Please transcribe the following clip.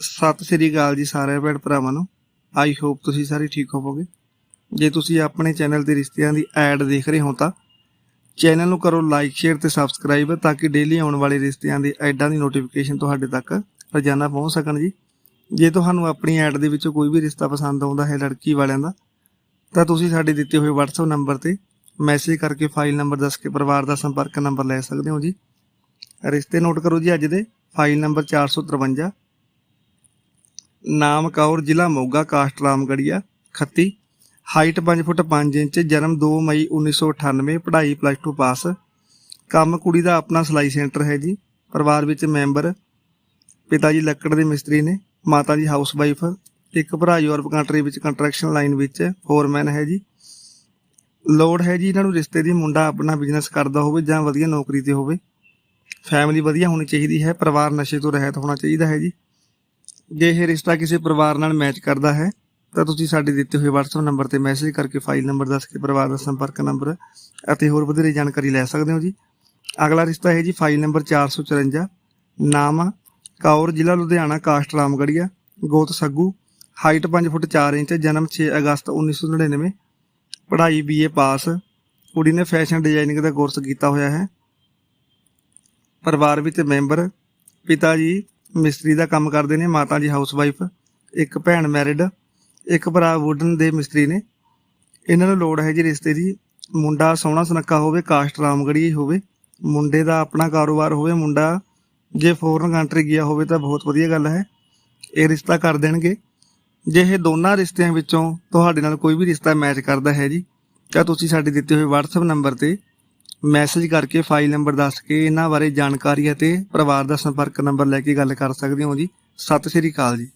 ਸਤਿ ਸ੍ਰੀ ਅਕਾਲ ਜੀ ਸਾਰੇ ਭੈਣ ਭਰਾਵਾਂ ਨੂੰ। ਆਈ ਹੋਪ ਤੁਸੀਂ ਸਾਰੇ ਠੀਕ ਹੋਵੋਗੇ। ਜੇ ਤੁਸੀਂ ਆਪਣੇ ਚੈਨਲ ਤੇ ਰਿਸ਼ਤਿਆਂ ਦੀ ਐਡ ਦੇਖ ਰਹੇ ਹੋ ਤਾਂ ਚੈਨਲ ਨੂੰ ਕਰੋ ਲਾਈਕ ਸ਼ੇਅਰ ਤੇ ਸਬਸਕ੍ਰਾਈਬ ਤਾਂ ਕਿ ਡੇਲੀ ਆਉਣ ਵਾਲੇ ਰਿਸ਼ਤਿਆਂ ਦੀ ਐਡਾਂ ਦੀ ਨੋਟੀਫਿਕੇਸ਼ਨ ਤੁਹਾਡੇ ਤੱਕ ਰੋਜ਼ਾਨਾ ਪਹੁੰਚ ਸਕਣ ਜੀ। ਜੇ ਤੁਹਾਨੂੰ ਆਪਣੀ ਐਡ ਦੇ ਵਿੱਚੋਂ ਕੋਈ ਵੀ ਰਿਸ਼ਤਾ ਪਸੰਦ ਆਉਂਦਾ ਹੈ ਲੜਕੀ ਵਾਲਿਆਂ ਦਾ, ਤਾਂ ਤੁਸੀਂ ਸਾਡੇ ਦਿੱਤੇ ਹੋਏ WhatsApp ਨੰਬਰ ਤੇ ਮੈਸੇਜ ਕਰਕੇ ਫਾਈਲ ਨੰਬਰ ਦੱਸ ਕੇ ਪਰਿਵਾਰ ਦਾ ਸੰਪਰਕ ਨੰਬਰ ਲੈ ਸਕਦੇ ਹੋ ਜੀ। ਰਿਸ਼ਤੇ ਨੋਟ ਕਰੋ ਜੀ ਅੱਜ ਦੇ। ਫਾਈਲ ਨੰਬਰ 453 ਨਾਮ ਕੌਰ, ਜ਼ਿਲ੍ਹਾ ਮੋਗਾ, ਕਾਸਟ ਰਾਮਗੜੀਆ, ਖੱਤੀ। ਹਾਈਟ 5 ਫੁੱਟ 5 ਇੰਚ, ਜਨਮ 2 ਮਈ 1998 ਪੜ੍ਹਾਈ ਪਲੱਸ 2 ਪਾਸ। ਕੰਮ ਕੁੜੀ ਦਾ ਆਪਣਾ ਸਿਲਾਈ ਸੈਂਟਰ ਹੈ ਜੀ। ਪਰਿਵਾਰ ਵਿੱਚ ਮੈਂਬਰ। ਪਿਤਾ ਜੀ ਲੱਕੜ ਦੇ ਮਿਸਤਰੀ ਨੇ। ਮਾਤਾ ਜੀ ਹਾਊਸ ਵਾਈਫ ਇੱਕ ਭਰਾ ਯੂਰਪ ਕੰਟਰੀ ਵਿੱਚ ਕੰਟਰੈਕਸ਼ਨ ਲਾਈਨ ਵਿੱਚ ਫੋਰਮੈਨ ਹੈ ਜੀ। ਲੋੜ ਹੈ ਜੀ ਇਹਨਾਂ ਨੂੰ ਰਿਸ਼ਤੇ ਦੀ, ਮੁੰਡਾ ਆਪਣਾ ਬਿਜ਼ਨਸ ਕਰਦਾ ਹੋਵੇ ਜਾਂ ਵਧੀਆ ਨੌਕਰੀ ਤੇ ਹੋਵੇ। ਫੈਮਿਲੀ ਵਧੀਆ ਹੋਣੀ ਚਾਹੀਦੀ ਹੈ। ਪਰਿਵਾਰ ਨਸ਼ੇ ਤੋਂ ਰਹਿਤ ਹੋਣਾ ਚਾਹੀਦਾ ਹੈ ਜੀ। ਜੇ ਇਹ ਰਿਸ਼ਤਾ ਕਿਸੇ ਪਰਿਵਾਰ ਨਾਲ ਮੈਚ ਕਰਦਾ ਹੈ, ਤਾਂ ਤੁਸੀਂ ਸਾਡੇ ਦਿੱਤੇ ਹੋਏ WhatsApp ਨੰਬਰ ਤੇ ਮੈਸੇਜ ਕਰਕੇ ਫਾਈਲ ਨੰਬਰ ਦੱਸ ਕੇ ਪਰਿਵਾਰ ਦਾ ਸੰਪਰਕ ਨੰਬਰ ਅਤੇ ਹੋਰ ਵਧੇਰੇ ਜਾਣਕਾਰੀ ਲੈ ਸਕਦੇ ਹੋ ਜੀ। ਅਗਲਾ ਰਿਸ਼ਤਾ ਹੈ ਜੀ ਫਾਈਲ ਨੰਬਰ 454 ਨਾਮ ਕੌਰ ਜ਼ਿਲ੍ਹਾ ਲੁਧਿਆਣਾ, ਕਾਸਟ ਰਾਮਗੜੀਆ, ਗੋਤ ਸੱਗੂ ਹਾਈਟ 5 ਫੁੱਟ 4 ਇੰਚ, ਜਨਮ 6 ਅਗਸਤ 1999 ਪੜ੍ਹਾਈ ਬੀਏ ਪਾਸ, ਕੁੜੀ ਨੇ ਫੈਸ਼ਨ ਡਿਜ਼ਾਈਨਿੰਗ ਦਾ ਕੋਰਸ ਕੀਤਾ ਹੋਇਆ ਹੈ। ਪਰਿਵਾਰ ਵਿੱਚ ਮੈਂਬਰ ਪਿਤਾ ਜੀ ਮਿਸਤਰੀ ਦਾ ਕੰਮ ਕਰਦੇ ਨੇ ਮਾਤਾ ਜੀ ਹਾਊਸ ਵਾਈਫ ਇੱਕ ਭੈਣ ਮੈਰਿਡ ਇੱਕ ਭਰਾ ਵੁਡਨ ਦੇ ਮਿਸਤਰੀ ਨੇ। ਇਹਨਾਂ ਨੂੰ ਲੋੜ ਹੈ ਜੀ ਰਿਸ਼ਤੇ ਦੀ। ਮੁੰਡਾ ਸੋਹਣਾ ਸੁਨੱਖਾ ਹੋਵੇ, ਕਾਸਟ ਰਾਮਗੜੀ ਹੋਵੇ, ਮੁੰਡੇ ਦਾ ਆਪਣਾ ਕਾਰੋਬਾਰ ਹੋਵੇ, ਮੁੰਡਾ ਜੇ ਫੋਰਨ ਕੰਟਰੀ ਗਿਆ ਹੋਵੇ ਤਾਂ ਬਹੁਤ ਵਧੀਆ ਗੱਲ ਹੈ। ਇਹ ਰਿਸ਼ਤਾ ਕਰ ਦੇਣਗੇ। ਜੇ ਇਹ ਦੋਨਾਂ ਰਿਸ਼ਤਿਆਂ ਵਿੱਚੋਂ ਤੁਹਾਡੇ ਨਾਲ ਕੋਈ ਵੀ ਰਿਸ਼ਤਾ ਮੈਚ ਕਰਦਾ ਹੈ ਜੀ, ਤਾਂ ਤੁਸੀਂ ਸਾਡੇ ਦਿੱਤੇ ਹੋਏ WhatsApp ਨੰਬਰ ਤੇ ਮੈਸੇਜ ਕਰਕੇ ਫਾਈਲ ਨੰਬਰ ਦੱਸ ਕੇ ਇਹਨਾਂ ਬਾਰੇ ਜਾਣਕਾਰੀ ਅਤੇ ਪਰਿਵਾਰ ਦਾ ਸੰਪਰਕ ਨੰਬਰ ਲੈ ਕੇ ਗੱਲ ਕਰ ਸਕਦੇ ਹੋ ਜੀ। ਸਤਿ ਸ਼੍ਰੀ ਅਕਾਲ ਜੀ।